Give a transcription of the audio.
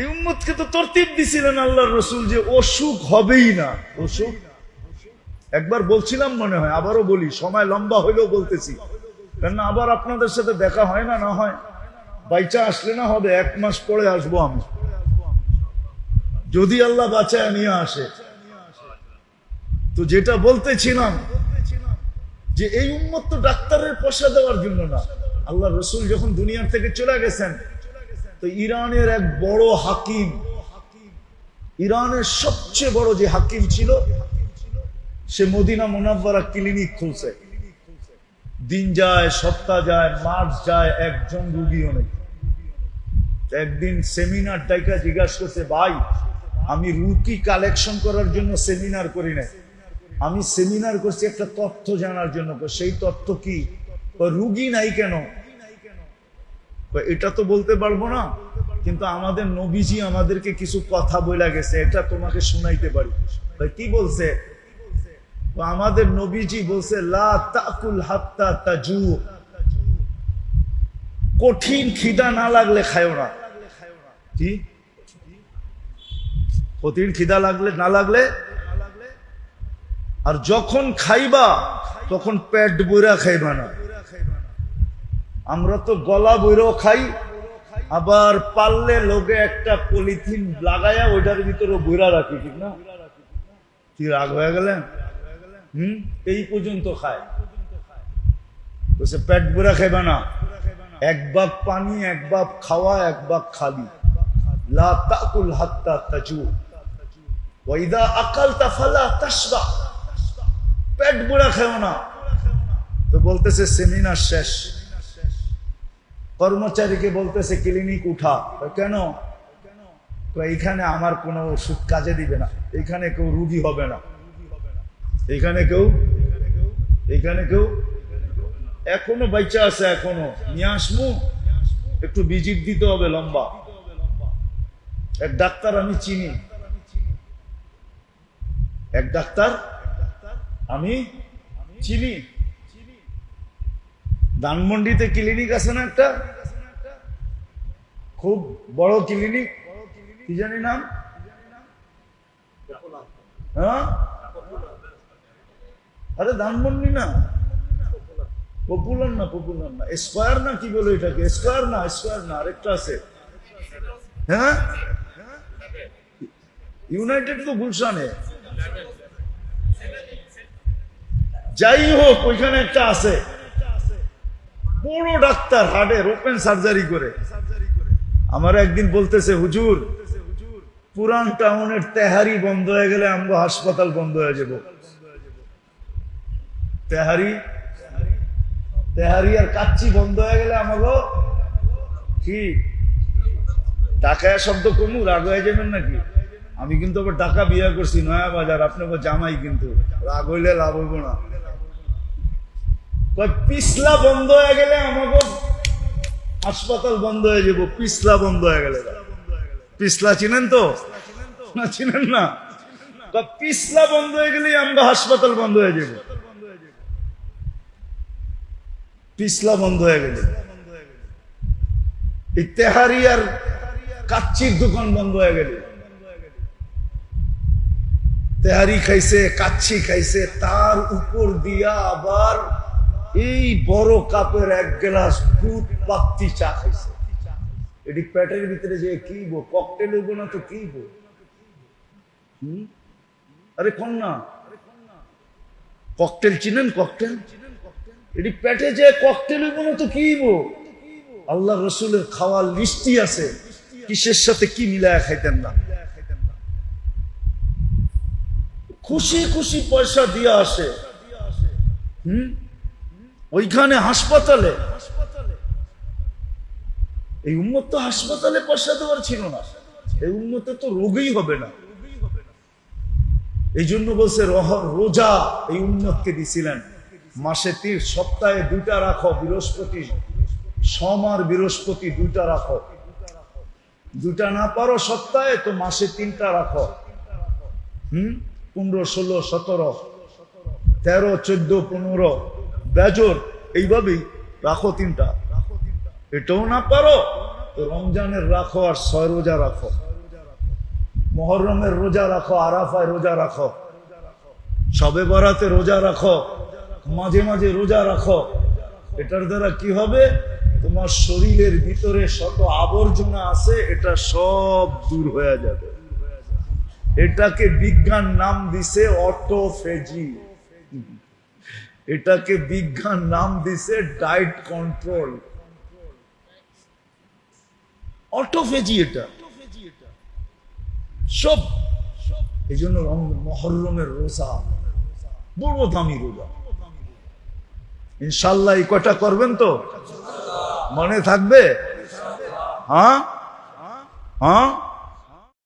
এই উম্মতকে তো তরতিব দিছিলেন আল্লাহর রসুল যে অসুখ হবেই না। অসুখ? একবার বলছিলাম মনে হয়, আবারও বলি, সময় লম্বা হইলেও বলতেছি। কেননা আবার আপনাদের সাথে দেখা হয় না না হয়? বাইচা আসলে না হবে, এক মাস পরে আসব আমি। যদি আল্লাহ বাঁচায় নিয়ে আসে। তো যেটা বলতেছিলাম, যে এই উন্মত তো ডাক্তারের পয়সা দেওয়ার জন্য না। আল্লাহ রসুল যখন দুনিয়ার থেকে চলে গেছেন তো ইরানের এক বড় হাকিম, ইরানের সবচেয়ে বড় যে হাকিম ছিল, সে মদিনা মোনাব্বারা ক্লিনিক খুলছে। দিন যায়, সপ্তাহ যায়, মাস যায়, একজন রুগীও নেই। একদিন সেমিনার টাইকা জিজ্ঞাসা করছে, ভাই, আমি রুগী কালেকশন করার জন্য সেমিনার করি না আমি সেমিনার করছি একটা তথ্য জানার জন্য। সেই তথ্য কি? রুগী নাই কেন? এটা তো বলতে পারব না কিন্তু আমাদের নবীজি আমাদেরকে কিছু কথা বলে গেছে এটা তোমাকে শুনাইতে পারি। কই, কি বলছে? আমাদের নবীজি বলছে কঠিন খিদা না লাগলে খায়ও না। কি? কঠিন খিদা লাগলে না লাগলে? আর যখন খাইবা তখন পেট বইরা খাইবা না। আমরা তো গলা বইরাও খাই, আবার পারলে লোকে একটা পলিথিন লাগায়া ওইটার ভিতরে বইরা রাখি, ঠিক না? কি রাগ হয়ে গেলেন? হম? এই পর্যন্ত খায়। বলছে, পেট বুড়া খাইবা না। এক বাপ পানি, এক বাপ খাওয়া, এক বাপ খালি পেট বুড়া খেও না। তো বলতেছে, সেমিনার শেষ। কর্মচারীকে বলতেছে ক্লিনিক উঠা। কেন? কয়, এইখানে আমার কোনো ওষুধ কাজে দিবে না। এইখানে কেউ রুগী হবে না। এইখানে কেউ এইখানে কেউ এখনও বাইচা আছে এখনও। নিয়ে আসমু। একটু ভিজিট দিতে হবে লম্বা। এক ডাক্তার আমি চিনি। এক ডাক্তার আমি চিনি। ধানমন্ডিতে ক্লিনিক আছে না একটা? খুব বড় ক্লিনিক। কি জানি নাম? হ্যাঁ? আরে ধানমন্ডি না। পপুলার না পপুলার না। স্কোয়ার না কি বলে এটাকে? স্কোয়ার না স্কোয়ার না, আরেকটা আছে। হ্যাঁ? ইউনাইটেড তো গুলশানে। যাই হোক, ওইখানে একটা আছে। বড় ডাক্তার হার্টের ওপেন সার্জারি করে। আমার একদিন বলতেছে, হুজুর, পুরান টাউনের তেহারি বন্ধ হয়ে গেলে আমগো হাসপাতাল বন্ধ হয়ে যাব। তেহারি? তেহারি আর কাচ্চি বন্ধ হয়ে গেলে আমাগো কি? টাকায় শব্দ কমু, রাগ হয়ে যাবেন নাকি? আমি কিন্তু আবার টাকা বিয়ে করছি, নয়া বাজার আপনাকে জামাই কিন্তু। রাগ হইলে লাভ হইব না। পিছলা বন্ধ হয়ে গেলে আমাকে হাসপাতাল বন্ধ হয়ে যাব, পিছলা বন্ধ হয়ে গেলে পিছলা চিনেন তো? না চিনেন না? পিছলা বন্ধ হয়ে গেলেই আমরা হাসপাতাল বন্ধ হয়ে যাব। পিছলা বন্ধ হয়ে গেলে। তেহারি আর কাচ্চির দোকান বন্ধ হয়ে গেলে। তেহারি খাইছে কাচ্ছি খাইছে, তার উপর দিয়া আবার এই বড় কাপের এক গ্লাস দুধ পাত্তি চা খাইছে। এটি পেটের ভিতরে যে কি বো ককটেল না তো কি বো আরে কোন না ককটেল চিনেন ককটেল এটি পেটে যে ককটেল হইব না তো কি বো আল্লাহ রসুলের খাওয়ার লিস্টি আছে, কিসের সাথে কি মিলায় খাইতেন না? খুশি খুশি পয়সা দিয়ে আসে। হুম? ওইখানে হাসপাতালে। এই উন্মত তো হাসপাতালে পয়সা দেওয়ার ছিল না। এই উন্মতে তো রোগই হবে না। এই জন্য বলছে রোজা এই উন্মতকে দিছিলেন। মাসে তীর, সপ্তাহে দুইটা রাখো, বৃহস্পতি সোমার বৃহস্পতি দুইটা রাখো। দুইটা না পারো সপ্তাহে, তো মাসে তিনটা রাখো। হুম? পনেরো, ষোলো, সতেরো, তেরো, চোদ্দ, পনেরো বেজর, এইভাবেই রাখো তিনটা। এটাও না পারো, তো রমজানের রাখো আর ছয় রোজা রাখো। মহরমের রোজা রাখো, আরাফায় রোজা রাখো। সবে বরাতে রোজা রাখো, মাঝে মাঝে রোজা রাখো। এটার দ্বারা কি হবে? তোমার শরীরের ভিতরে শত আবর্জনা আছে, এটা সব দূর হয়ে যাবে। এটাকে বিজ্ঞান নাম দিছে অটোফেজি। এটাকে বিজ্ঞান নাম দিছে ডায়েট কন্ট্রোল। অটোফেজি এটা। সব। এই জন্য রম- মহরমের রোজা। বড় দামি রোজা। ইনশাল্লাহ এই কটা করবেন তো? মনে থাকবে? হ্যাঁ? হ্যাঁ?